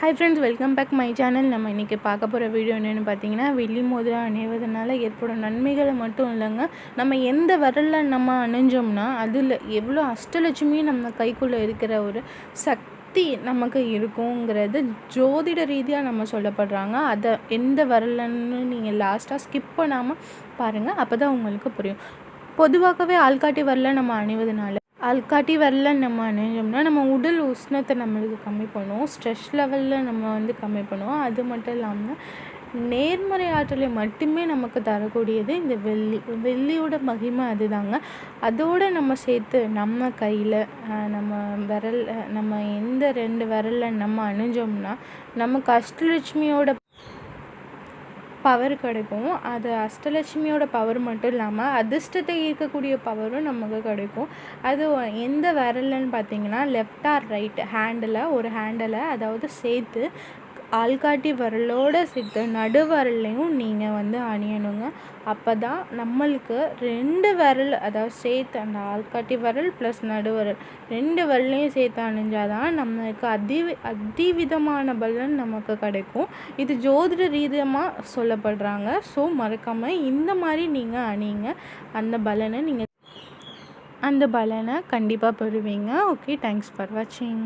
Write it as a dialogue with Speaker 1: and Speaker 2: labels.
Speaker 1: Hi friends welcome back my channel நம்ம இன்றைக்கி பார்க்க போகிற வீடியோ என்னென்னு பார்த்தீங்கன்னா வெள்ளி மோதிரம் அணிவதனால ஏற்படும் நன்மைகளை மட்டும் இல்லைங்க. நம்ம எந்த வரலில் நம்ம அணிஞ்சோம்னா அதில் எவ்வளோ அஷ்டலட்சுமியும் நம்ம கைக்குள்ளே இருக்கிற ஒரு சக்தி நமக்கு இருக்குங்கிறது ஜோதிட ரீதியாக நம்ம சொல்லப்படுறாங்க. அதை எந்த வரலன்னு நீங்கள் லாஸ்ட்டாக ஸ்கிப் பண்ணாமல் பாருங்கள் அப்போ தான் உங்களுக்கு புரியும். பொதுவாகவே ஆள்காட்டி வரல நம்ம அணிவதனால ஆள்காட்டி வரல நம்ம அணிஞ்சோம்னா நம்ம உடல் உஷ்ணத்தை நம்மளுக்கு கம்மி பண்ணுவோம் ஸ்ட்ரெஸ் லெவலில் நம்ம வந்து கம்மி பண்ணுவோம் அது மட்டும் இல்லாமல் நேர்மறை ஆற்றலை மட்டுமே நமக்கு தரக்கூடியது இந்த வெள்ளி வெள்ளியோட மகிமை அதுதாங்க. அதோடு நம்ம சேர்த்து நம்ம கையில் நம்ம விரல் நம்ம எந்த ரெண்டு விரலில் நம்ம அணிஞ்சோம்னா நமக்கு அஷ்டலட்சுமியோட பவர் கிடைக்கும். அது அஷ்டலட்சுமியோட பவர் மட்டும் இல்லாமல் அதிர்ஷ்டத்தை ஈர்க்கக்கூடிய பவரும் நமக்கு கிடைக்கும். அது எந்த விரல்லன்னு பார்த்தீங்கன்னா லெஃப்ட் ஆர் ரைட் ஹேண்டில் ஒரு ஹேண்டில் அதாவது சேர்த்து ஆள்காட்டி விரலோடு சேர்த்து நடு விரல்லையும் நீங்கள் வந்து அணியணுங்க. அப்போ தான் நம்மளுக்கு ரெண்டு விரல் அதாவது சேர்த்து அந்த ஆள்காட்டி விரல் ப்ளஸ் நடு விரல் ரெண்டு விரலையும் சேர்த்து அணிஞ்சால் தான் நம்மளுக்கு அதி அதிவிதமான பலன் நமக்கு கிடைக்கும். இது ஜோதிட ரீதியமாக சொல்லப்படுறாங்க. ஸோ மறக்காமல் இந்த மாதிரி நீங்கள் அணிங்க. அந்த பலனை நீங்கள் அந்த பலனை கண்டிப்பாக பெறுவீங்க. ஓகே தேங்க்ஸ் ஃபார் வாட்சிங்